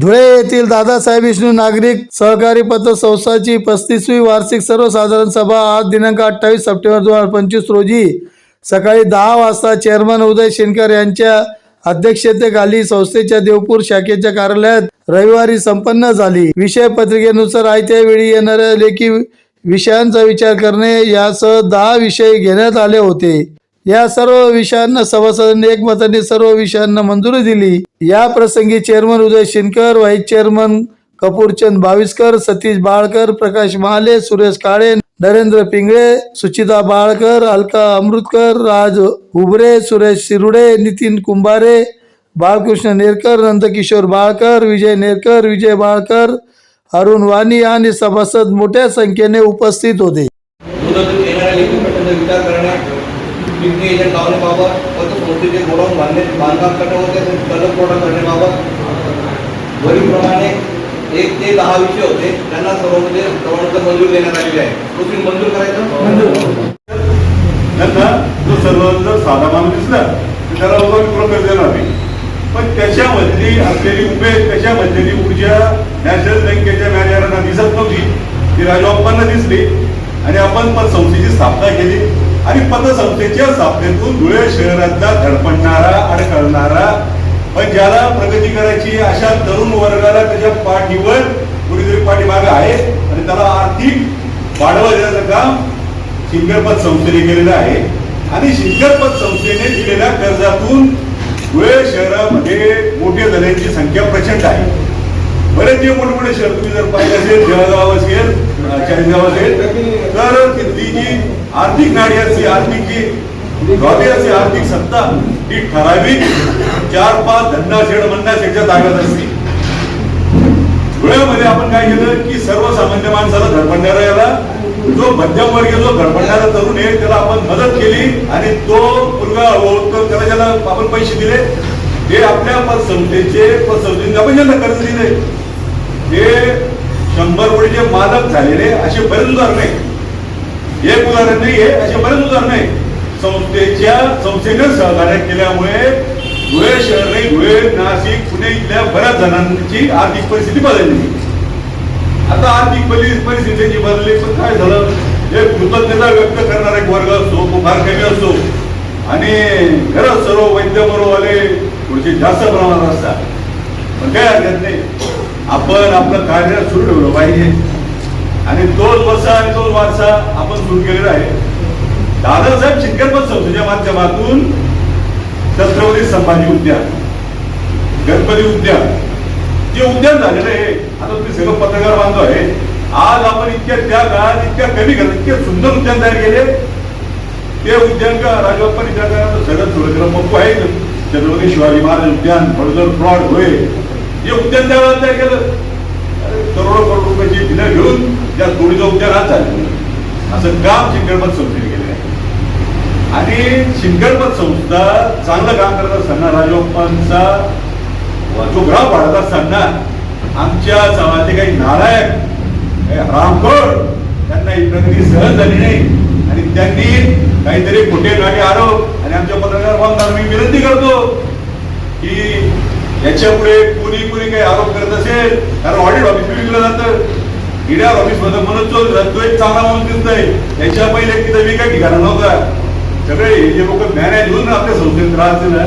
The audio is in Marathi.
धुळे येथील दादासाहेब विष्णू नागरिक सहकारी पतसंस्थाची पस्तीसवी वार्षिक सर्वसाधारण सभा आज दिनांक अठ्ठावीस सप्टेंबर दोन हजार पंचवीस रोजी सकाळी दहा वाजता चेअरमन उदय शेनकर यांच्या अध्यक्षतेखाली संस्थेच्या देवपूर शाखेच्या कार्यालयात रविवारी संपन्न झाली. विषय पत्रिकेनुसार आयत्या वेळी येणाऱ्या लेखी विषयांचा विचार करणे यासह दहा विषय घेण्यात आले होते. या सर्व विषयांना सभासदांनी एकमताने सर्व विषयांना मंजुरी दिली. या प्रसंगी chairman Uday Shinkar vice chairman Kapurchand Baviskar Satish Balkar Prakash Mahale Suresh Kale Narendra Pingale Suchita Balkar Alka Amrutkar Raj Hubare Suresh Shirude Nitin Kumbhare Balkrishna Nerkar Nandkishor Balkar Vijay Nerkar Vijay Balkar Arun Wani आणि सभासद मोठ्या संख्येने उपस्थित होते. मुदतीत येणाऱ्या लेखी प्रश्नांचा विचार करणे पिकनिक एजंट लावण्याबाबत पतसंस्थेचे गोडाऊन बांधणे बांधकाम करणे कलम कोटा करण्याबाबत वरीलप्रमाणे एक ते दहा विषय होते त्यांना सर्वांमध्ये म्हणजे सर्वांना मंजूर देण्यात आलेली आहे. तो तुम्ही मंजूर करायचं? त्यांना जो सर्व जर साधा माणूस दिसला त्याला उभा मी देणार नाही. पण त्याच्यामधली असलेली उमेद त्याच्यामधली ऊर्जा नॅशनल बँकेच्या मॅनेजरांना दिसत नव्हती. ती राजबाप्पांना दिसली. आणि आपण पण संस्थेची स्थापना केली. आणि पतसंस्थेच्या स्थापनेतून धुळे शहरातला धडपडणारा अडकळणारा पण ज्याला प्रगती करायची अशा तरुण वर्गाला त्याच्या पाठीवर कुणीतरी पाठीमागे आहे आणि त्याला आर्थिक वाढवा देण्याचं काम शिंगरपत संस्थेने केलेलं आहे. आणि शिंगरपत संस्थेने दिलेल्या कर्जातून धुळे शहरामध्ये मोठे झाल्याची संख्या प्रचंड आहे. बरेच जे मोठमोठे शहर तुम्ही जर पाहिजे असेल जळगाव असेल अं, तर तिथली जी आर्थिक नाडी असते आर्थिक जी लॉबी असते आर्थिक सत्ता ही ठराविक चार पाच धंदा शेड मन्ना शेडच्या ताब्यात असते. धुळ्यामध्ये आपण काय केलं की सर्वसामान्य माणसाला धडपडणारा याला. जो मध्यम वर्गीय जो धडपडणारा तरुण आहे त्याला आपण मदत केली आणि तो मुलगा ओळखतो त्याला ज्याला आपण पैसे दिले ते आपल्या पतसंस्थेचे पतसंस्थेने आपण ज्यांना कर्ज दिले ते शंभर कोटीचे मालक झालेले असे बरेच उदाहरण नाही एक उदाहरण नाही आहे असे बरेच उदाहरण नाही संस्थेच्या संस्थेने सहकार्य केल्यामुळे धुळे शहर नाही धुळे नाशिक पुणे इथल्या बऱ्याच जणांची आर्थिक परिस्थिती बदलली. आता आर्थिक परिस्थितीची परिस्थिती बदलली पण काय झालं? एक कृतज्ञता व्यक्त करणारा एक वर्ग असतो तो फार कमी असतो आणि खरंच सर्व वैद्य बरोबरवाले थोडेसे जास्त प्रमाणात असतात. पण काय हरकत नाही. आपण आपलं कार्य सुरू ठेवलं पाहिजे. आणि तोच वसा आणि तोच वारसा आपण सुरू केलेला आहे. दादासाहेब शिंकरपत संस्थेच्या माध्यमातून छत्रपती संभाजी उद्यान गणपती उद्यान जे उद्यान झालेलं आहे आता तुम्ही सगळं पत्रकार बांधव आहे आज आपण इतक्या त्या काळात इतक्या कमी करत इतके सुंदर उद्यान तयार केले. ते उद्यान का राजबाप्पांनी सगळं थोडं थोडं मप्पू आहे. छत्रपती शिवाजी महाराज उद्यान फडजर प्लॉट होय. हे उद्यान द्यायला तयार केलं? करोडो करोड रुपयाची बिलं घेऊन त्या तोडीचं उद्यान आज झालं. असं काम शिंकरपत संस्थेने केलेलं आहे. आणि शिंकरपत संस्था चांगलं काम करत असताना राजबाप्पांचा जो ग्राम वाढत असताना आमच्या समाजातले काही नारायक काही हरामखोर त्यांना ही प्रगती सहज झाली नाही. आणि त्यांनी काहीतरी खोटे नाटे आरोप आणि आमच्या पत्रकार बांधवांना मी विनंती करतो की याच्यामुळे कोणी कोणी काही आरोप करत असेल? कारण ऑडिट ऑफिस विकलं जातं. इडिया ऑफिसमध्ये मनोज चौधरी चांगला म्हणून दिसत नाही याच्या पहिले तिथे मी काही ठिकाणा नव्हता. सगळे हे लोक मॅनेज होऊन आपल्या संस्थेत त्रास दिला